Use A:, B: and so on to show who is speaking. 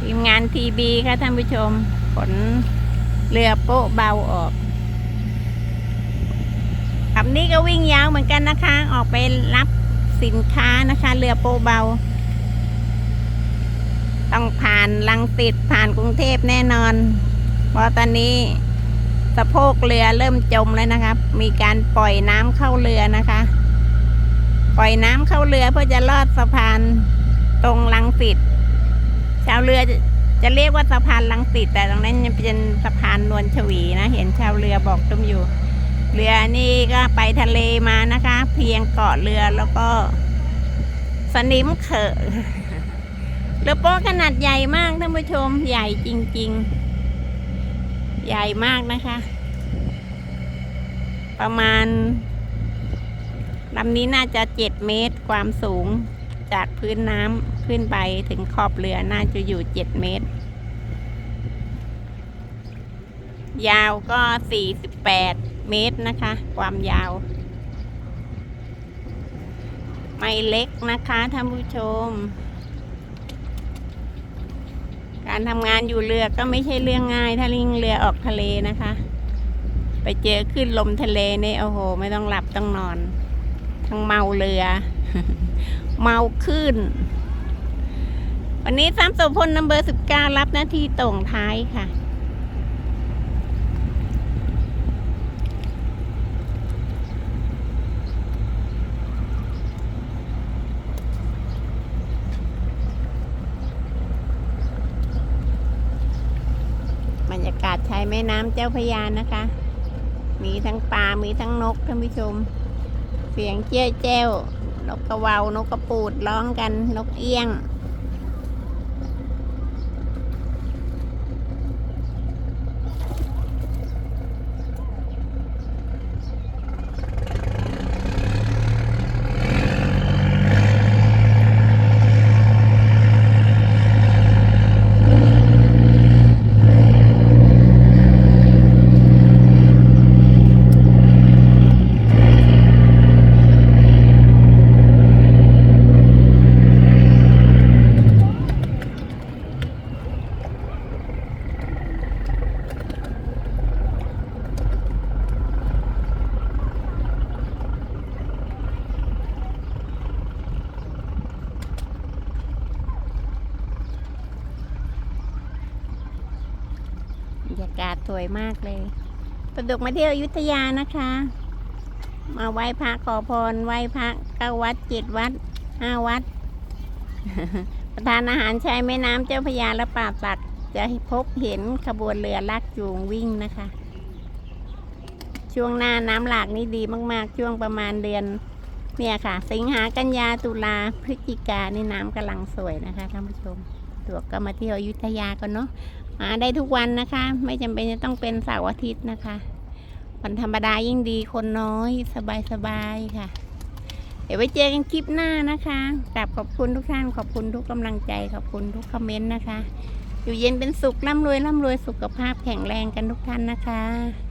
A: ทีมงานทีบีค่ะท่านผู้ชมขนเรือโป๊ะเบาออกลำนี้ก็วิ่งยาวเหมือนกันนะคะ ออกไปรับสินค้านะคะ เรือโป๊ะเบา ต้องผ่านลังติดผ่านกรุงเทพแน่นอน เพราะตอนนี้สะโพกเรือเริ่มจมแล้วนะครับ มีการปล่อยน้ำเข้าเรือนะคะ ปล่อยน้ำเข้าเรือเพื่อจะลอดสะพานตรงลังสิตาวเรือจะเรียกว่าสะพานลังสิตแต่ตรงนั้นเป็นสะพานนวลชวีนะ เห็นชาวเรือบอกตุ้มอยู่ เรือนี่ก็ไปทะเลมานะคะ เพียงเกาะเรือแล้วก็ สนิมเขอะเรือโป๊ะขนาดใหญ่มากท่านผู้ชมใหญ่จริง ๆ ใหญ่มากนะคะ ประมาณลำนี้น่าจะเจ็ดเมตรความสูง จากพื้นน้ำขึ้นไปถึงขอบเรือน่าจะอยู่เจ็ดเมตร ยาวก็สี่สิบแปดเมตรนะคะ ความยาว ไม่เล็กนะคะท่านผู้ชม การทำงานอยู่เรือก็ไม่ใช่เรื่องง่าย ถ้าลิงเรือออกทะเลนะคะ ไปเจอขึ้นลมทะเลเนี่ยโอ้โห ไม่ต้องหลับต้องนอน ทั้งเมาเรือ เมาขึ้น วันนี้สามสุพลนัมเบอร์สิบเก้ารับหน้าที่ตรงท้ายค่ะ บรรยากาศชายแม่น้ำเจ้าพยานะคะ มีทั้งปลา มีทั้งนกท่านผู้ชม เสียงเจ้ยแจ้ว นกกระวาวนกกระปูดร้องกันนกเอี้ยง รยากาศสวยมากเลยประดุกมาเที่ยวอยุธยานะคะ มาไหว้พระขอพรไหว้พระเก้าวัดเจ็ดวัดห้าวัด ประทานอาหารชายแม่น้ำเจ้าพระยาและป่าสัก จะพบเห็นขบวนเรือลากจูงวิ่งนะคะ ช่วงหน้าน้ำหลากนี่ดีมาก ๆ ช่วงประมาณเดือนเนี่ยค่ะ สิงหากันยาตุลาพฤศจิกานี่น้ำกำลังสวยนะคะท่านผู้ชมตัวก็มาเที่ยวอยุธยากันเนาะ มาได้ทุกวันนะคะ ไม่จำเป็นจะต้องเป็นเสาร์อาทิตย์นะคะ วันธรรมดายิ่งดีคนน้อยสบายๆค่ะ เดี๋ยวไว้เจอกันคลิปหน้านะคะกราบขอบคุณทุกท่านขอบคุณทุกกำลังใจ ขอบคุณทุกคอมเมนต์นะคะ อยู่เย็นเป็นสุขร่ำรวยร่ำรวยสุขภาพแข็งแรงกันทุกท่านนะคะ